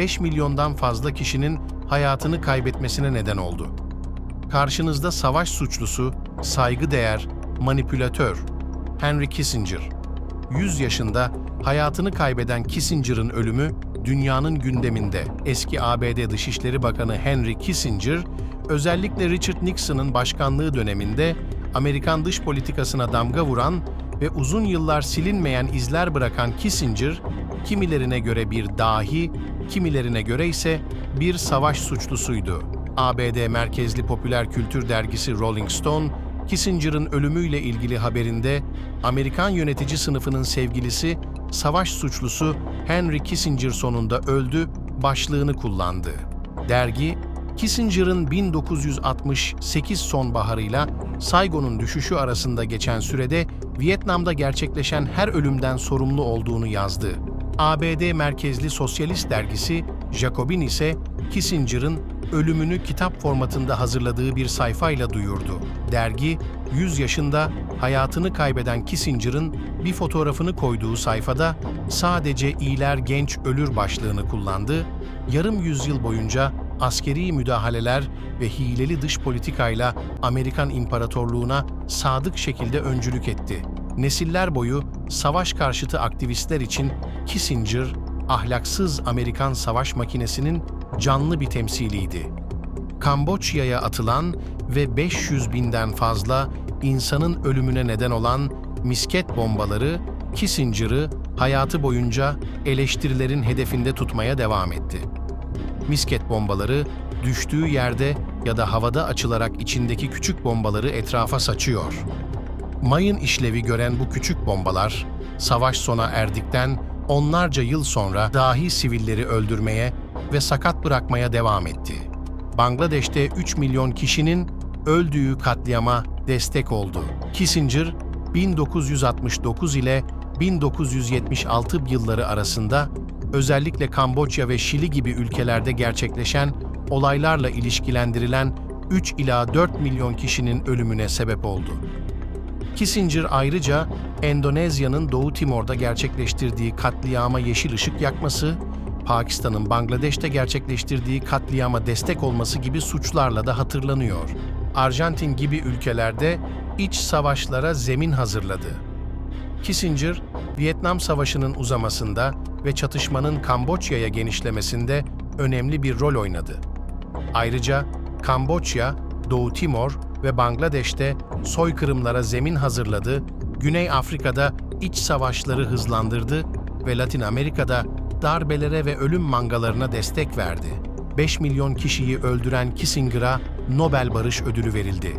5 milyondan fazla kişinin hayatını kaybetmesine neden oldu. Karşınızda savaş suçlusu, saygıdeğer, manipülatör Henry Kissinger. 100 yaşında hayatını kaybeden Kissinger'ın ölümü dünyanın gündeminde. Eski ABD Dışişleri Bakanı Henry Kissinger, özellikle Richard Nixon'ın başkanlığı döneminde Amerikan dış politikasına damga vuran ve uzun yıllar silinmeyen izler bırakan Kissinger, kimilerine göre bir dahi, kimilerine göre ise bir savaş suçlusuydu. ABD merkezli popüler kültür dergisi Rolling Stone, Kissinger'ın ölümüyle ilgili haberinde Amerikan yönetici sınıfının sevgilisi, savaş suçlusu Henry Kissinger sonunda öldü başlığını kullandı. Dergi, Kissinger'ın 1968 sonbaharıyla Saigon'un düşüşü arasında geçen sürede Vietnam'da gerçekleşen her ölümden sorumlu olduğunu yazdı. ABD merkezli sosyalist dergisi Jacobin ise Kissinger'ın ölümünü kitap formatında hazırladığı bir sayfayla duyurdu. Dergi, 100 yaşında hayatını kaybeden Kissinger'ın bir fotoğrafını koyduğu sayfada sadece iyiler genç ölür başlığını kullandı, yarım yüzyıl boyunca askeri müdahaleler ve hileli dış politikayla Amerikan İmparatorluğuna sadık şekilde öncülük etti. Nesiller boyu savaş karşıtı aktivistler için Kissinger, ahlaksız Amerikan savaş makinesinin canlı bir temsiliydi. Kamboçya'ya atılan ve 500 binden fazla insanın ölümüne neden olan misket bombaları Kissinger'ı hayatı boyunca eleştirilerin hedefinde tutmaya devam etti. Misket bombaları düştüğü yerde ya da havada açılarak içindeki küçük bombaları etrafa saçıyor. Mayın işlevi gören bu küçük bombalar, savaş sona erdikten onlarca yıl sonra dahi sivilleri öldürmeye ve sakat bırakmaya devam etti. Bangladeş'te 3 milyon kişinin öldüğü katliama destek oldu. Kissinger, 1969 ile 1976 yılları arasında özellikle Kamboçya ve Şili gibi ülkelerde gerçekleşen olaylarla ilişkilendirilen 3 ila 4 milyon kişinin ölümüne sebep oldu. Kissinger ayrıca Endonezya'nın Doğu Timor'da gerçekleştirdiği katliama yeşil ışık yakması, Pakistan'ın Bangladeş'te gerçekleştirdiği katliama destek olması gibi suçlarla da hatırlanıyor. Arjantin gibi ülkelerde iç savaşlara zemin hazırladı. Kissinger, Vietnam Savaşı'nın uzamasında ve çatışmanın Kamboçya'ya genişlemesinde önemli bir rol oynadı. Ayrıca Kamboçya, Doğu Timor ve Bangladeş'te soykırımlara zemin hazırladı, Güney Afrika'da iç savaşları hızlandırdı ve Latin Amerika'da darbelere ve ölüm mangalarına destek verdi. 5 milyon kişiyi öldüren Kissinger'a Nobel Barış Ödülü verildi.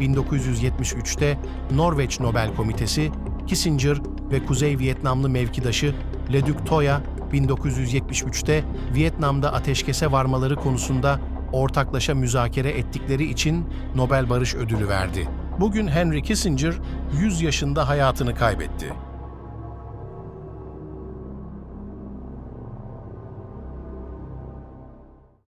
1973'te Norveç Nobel Komitesi, Kissinger ve Kuzey Vietnamlı mevkidaşı Le Duc Thoya 1973'te Vietnam'da ateşkese varmaları konusunda ortaklaşa müzakere ettikleri için Nobel Barış Ödülü verdi. Bugün Henry Kissinger 100 yaşında hayatını kaybetti.